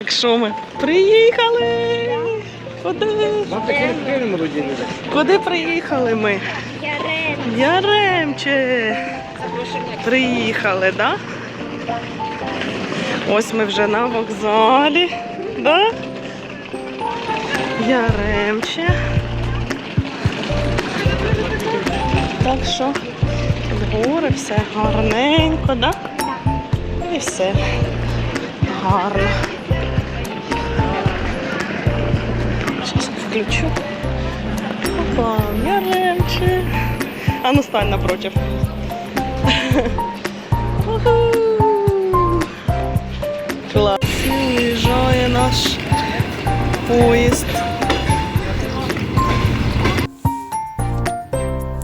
Так що ми приїхали? Куди? Куди приїхали ми? Ярен. Яремче. Приїхали, да? Ось ми вже на вокзалі. Да? Яремче. Так що з гори все гарненько, да? І все гарно. Включу. Опа, Яремче. А ну стань напротив. Клас. Уїжджає наш поїзд.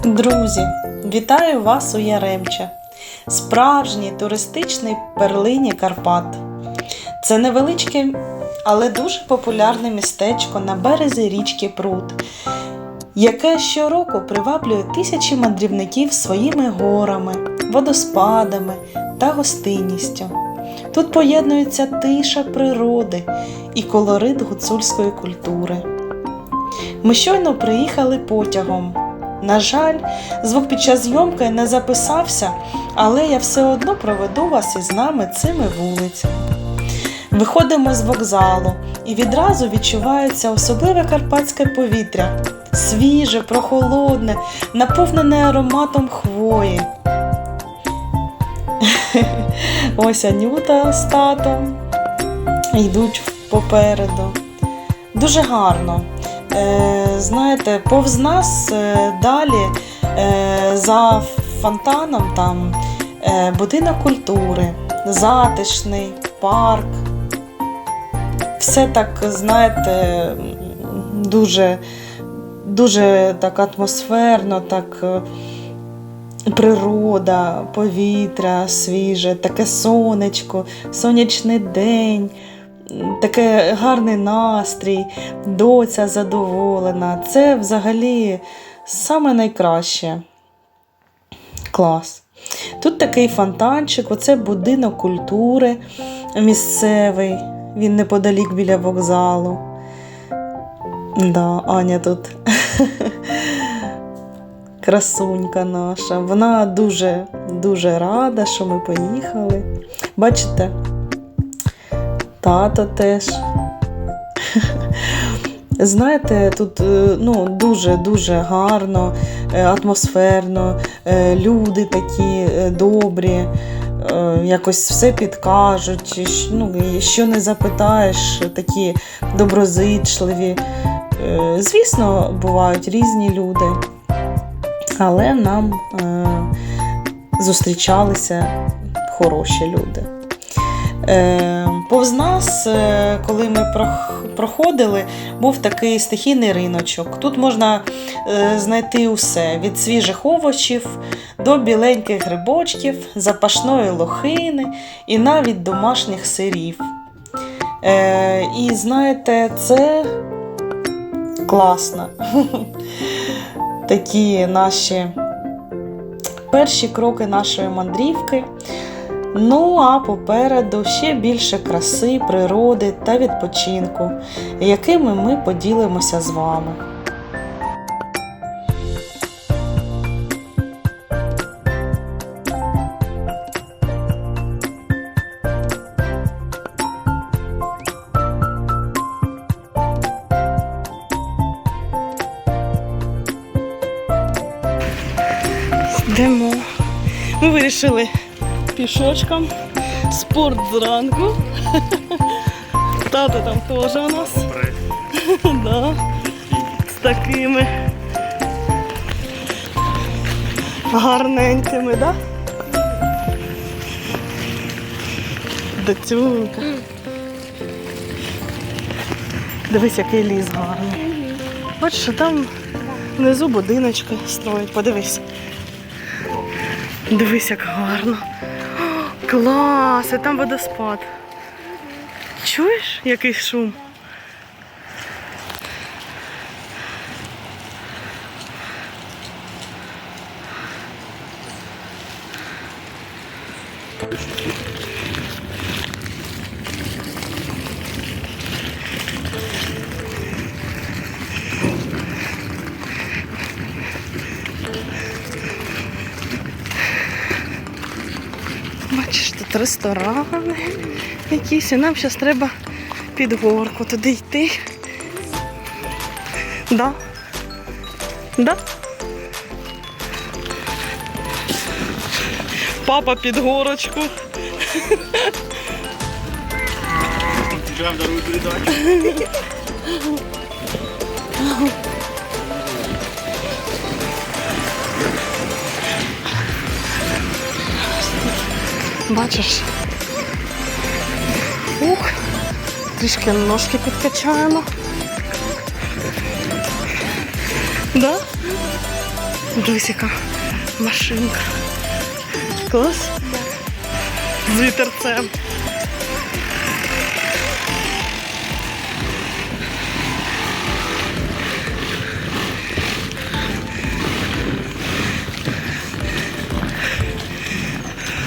Друзі, вітаю вас у Яремче, справжній туристичний перлині Карпат. Це невеличке, але дуже популярне містечко на березі річки Прут, яке щороку приваблює тисячі мандрівників своїми горами, водоспадами та гостинністю. Тут поєднується тиша природи і колорит гуцульської культури. Ми щойно приїхали потягом. На жаль, звук під час зйомки не записався, але я все одно проведу вас із нами цими вулицями. Виходимо з вокзалу і відразу відчувається особливе карпатське повітря, свіже, прохолодне, наповнене ароматом хвої. Ось Анюта з татом йдуть попереду. Дуже гарно. Е, знаєте, повз нас е, далі е, за фонтаном там будинок культури, затишний парк. Все так, знаєте, дуже, дуже так атмосферно, так е, природа, повітря свіже, таке сонечко, сонячний день, таке гарний настрій, доця задоволена. Це взагалі саме найкраще. Клас. Тут такий фонтанчик, оце будинок культури місцевий. Він неподалік біля вокзалу. Да, Аня тут красунька наша. Вона дуже дуже рада, що ми поїхали. Бачите, тато теж. Знаєте, тут е, ну, дуже-дуже гарно, е, атмосферно, е, люди такі добрі, якось все підкажуть, ну, що не запитаєш, такі доброзичливі. Е, Звісно, бувають різні люди, але нам е, зустрічалися хороші люди. Е, повз нас, е, коли ми проходили, був такий стихійний риночок. Тут можна е, знайти усе: від свіжих овочів до біленьких грибочків, запашної лохини і навіть домашніх сирів. І знаєте, це класно. Такі наші перші кроки нашої мандрівки. Ну а попереду ще більше краси, природи та відпочинку, якими ми поділимося з вами. Йдемо. Ми вирішили пішочком. Спорт зранку. Тато там теж у нас. да. З такими гарненькими, да? Доцюнка. Дивись, який ліс гарний. Бачиш, що там внизу будиночки строять. Подивись. Дивись, як гарно. Клас, і там водоспад. Чуєш, який шум? Тут ресторани якісь, і нам зараз треба під горку туди йти. Да? Да? Папа під горочку. Включаем вторую передачу. Бачиш? Ух, трішки ножки підкачаємо. Да? Дивись, яка машинка. Клас? З вітерцем.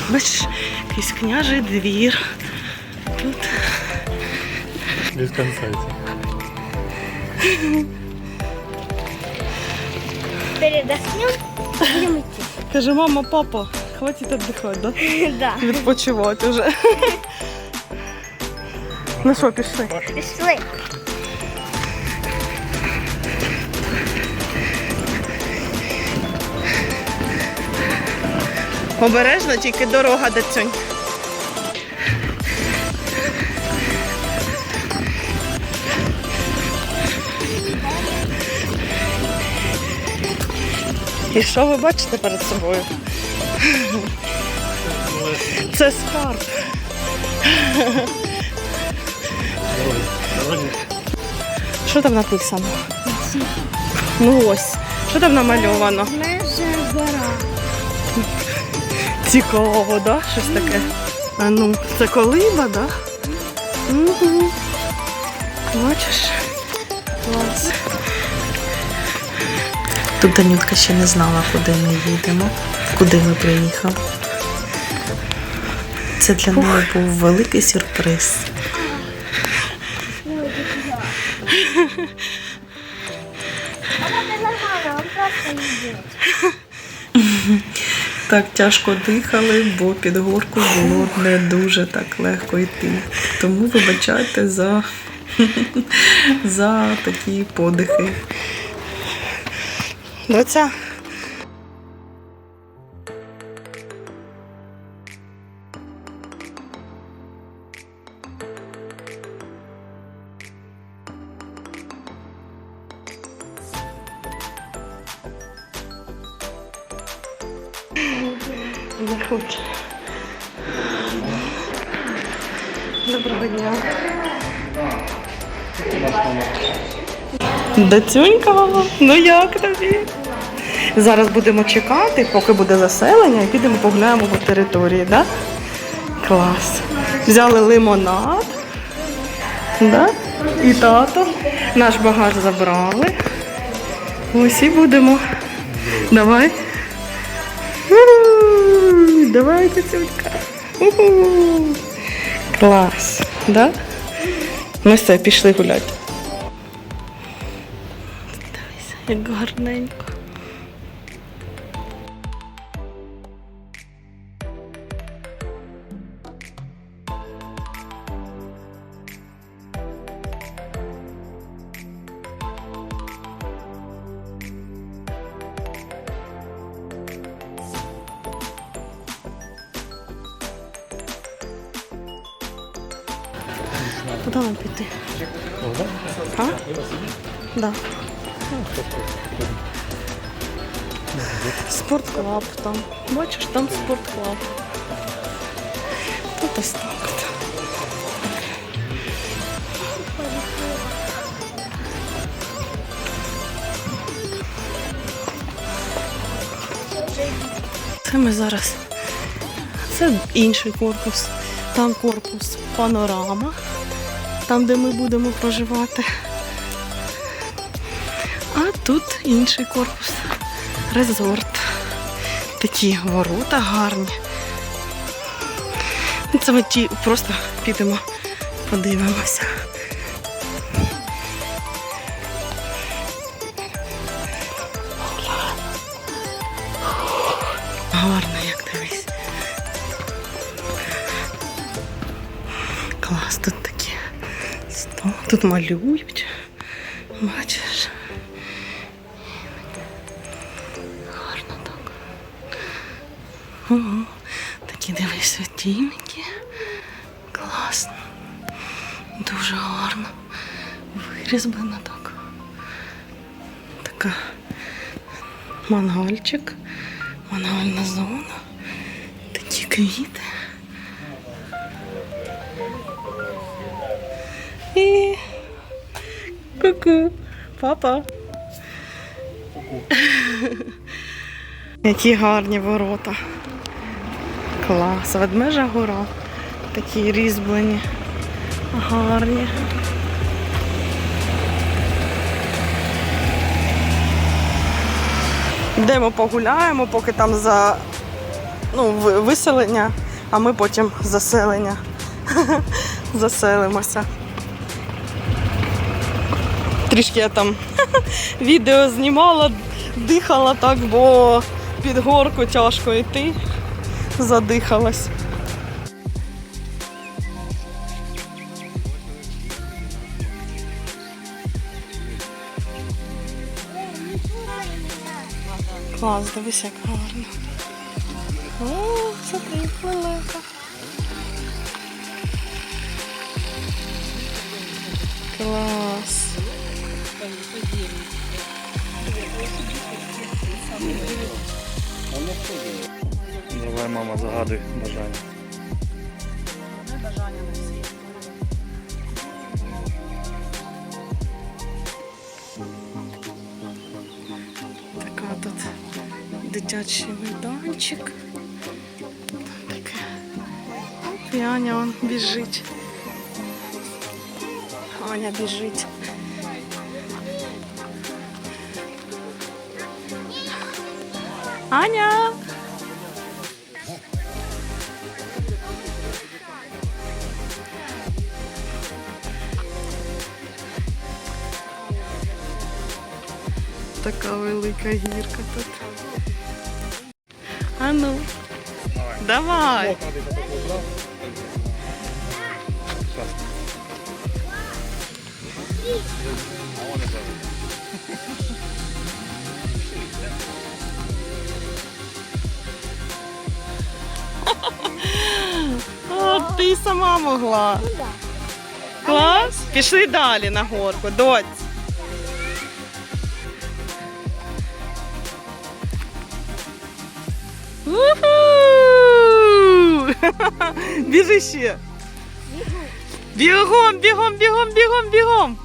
Бачиш, якийсь княжий двір. Тут Без конца. Передохнем, будем идти. каже, мама, папа, хватить віддихати, да? Да. Відпочивати вже. Ну що, пішли? Пішли. Обережно, тільки дорога до цьонь. І що ви бачите перед собою? Це скарб. Що там написано? Ну ось. Що там намальовано? Наша гора. Цікаво, да? Щось таке. А ну, це колиба, да? Угу. Бачиш? Клас. Тут Данютка ще не знала, куди ми їдемо, куди ми приїхали. Це для неї був великий сюрприз. Так тяжко дихали, бо під горку було не дуже так легко йти. Тому вибачайте за, за такі подихи. Доця. Заходь. Доцюнька, ну як тобі? Зараз будемо чекати, поки буде заселення, і підемо погуляємо по території, да? Клас. Взяли лимонад. Да? І тато. Наш багаж забрали. Ось і будемо. Давай. У, Давайте, тютка. Клас. Да? Ми все, пішли гуляти. Як гарненько. Куди нам піти? А? Да. Спортклаб там. Бачиш, там спортклаб. Тут ось так. Це ми зараз. Це інший корпус. Там корпус панорама, там, де ми будемо проживати. Тут інший корпус, резорт. Такі ворота гарні. Ну, це ми ті просто підемо, подивимося. Гарно, як дивись. Клас, тут такі. Тут малюють. Бачиш? Така мангальчик, мангальна зона. Такі квіти. І ку-ку, папа. Які гарні ворота. Клас. Ведмежа гора. Такі різьблені. Гарні. Йдемо погуляємо, поки там за ну, виселення, а ми потім заселення. Заселимося. Трішки я там відео знімала, дихала так, бо під горку тяжко йти. Задихалась. Клас, дивись, як гарно. О, смотри, велика. Клас. Давай, мама, загадуй бажання. дитячий майданчик. Таке. Оп, І Аня он біжить. Аня біжить. Аня! Така велика гірка тут. А ну. Давай. О, ти сама могла. Клас. Пішли далі на горку, доць. Біжи ще. Бігом, бігом, бігом, бігом, бігом.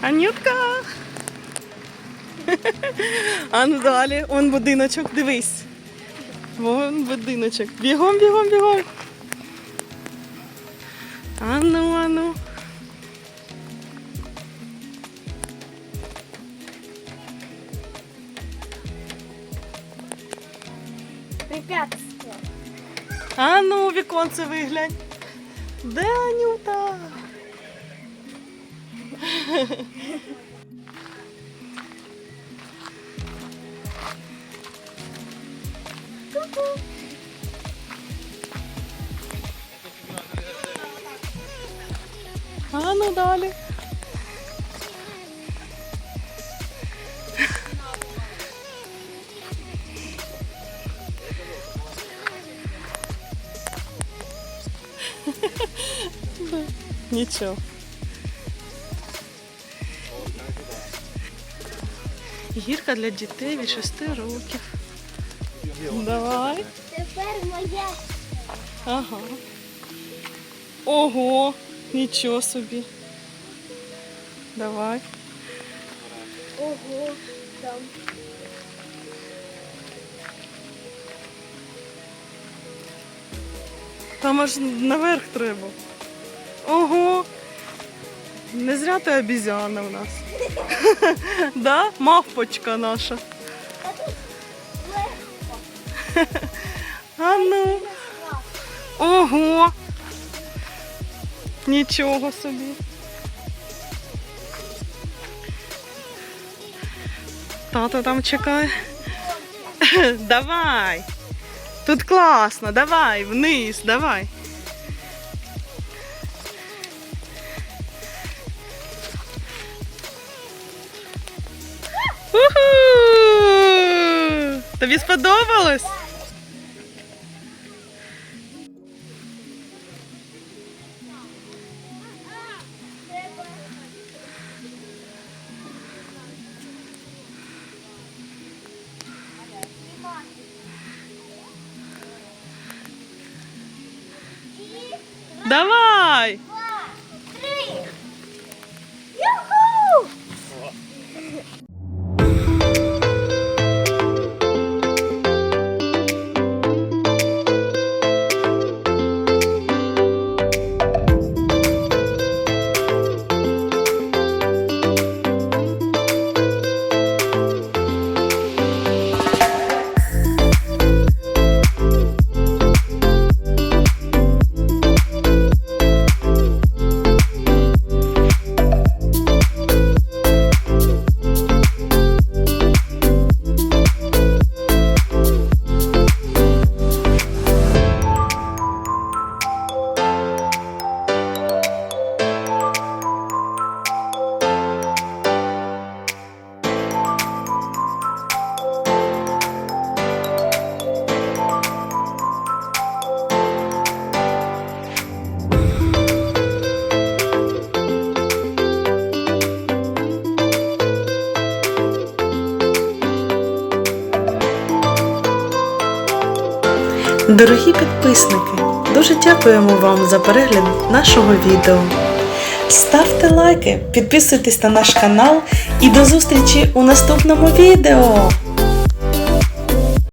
Анютка. А ну далі, он будиночок, дивись. Вон будиночок. Бігом, бігом, бігом. Ану, ану. Препятствие. А ну, віконце виглянь. Де Анюта? А ну далі. Нічого. гірка для дітей від 6 років. Давай. Тепер моя. Ага. Ого, нічого собі. Давай. Ого, там. Там аж наверх треба. Ого. Не зря ти обізяна в нас. да? Мавпочка наша. А ну. Ого. Нічого собі. Тато там чекає. давай. Тут класно, давай, вниз, давай. Тобі сподобалось? Дорогі підписники, дуже дякуємо вам за перегляд нашого відео. Ставте лайки, підписуйтесь на наш канал і до зустрічі у наступному відео!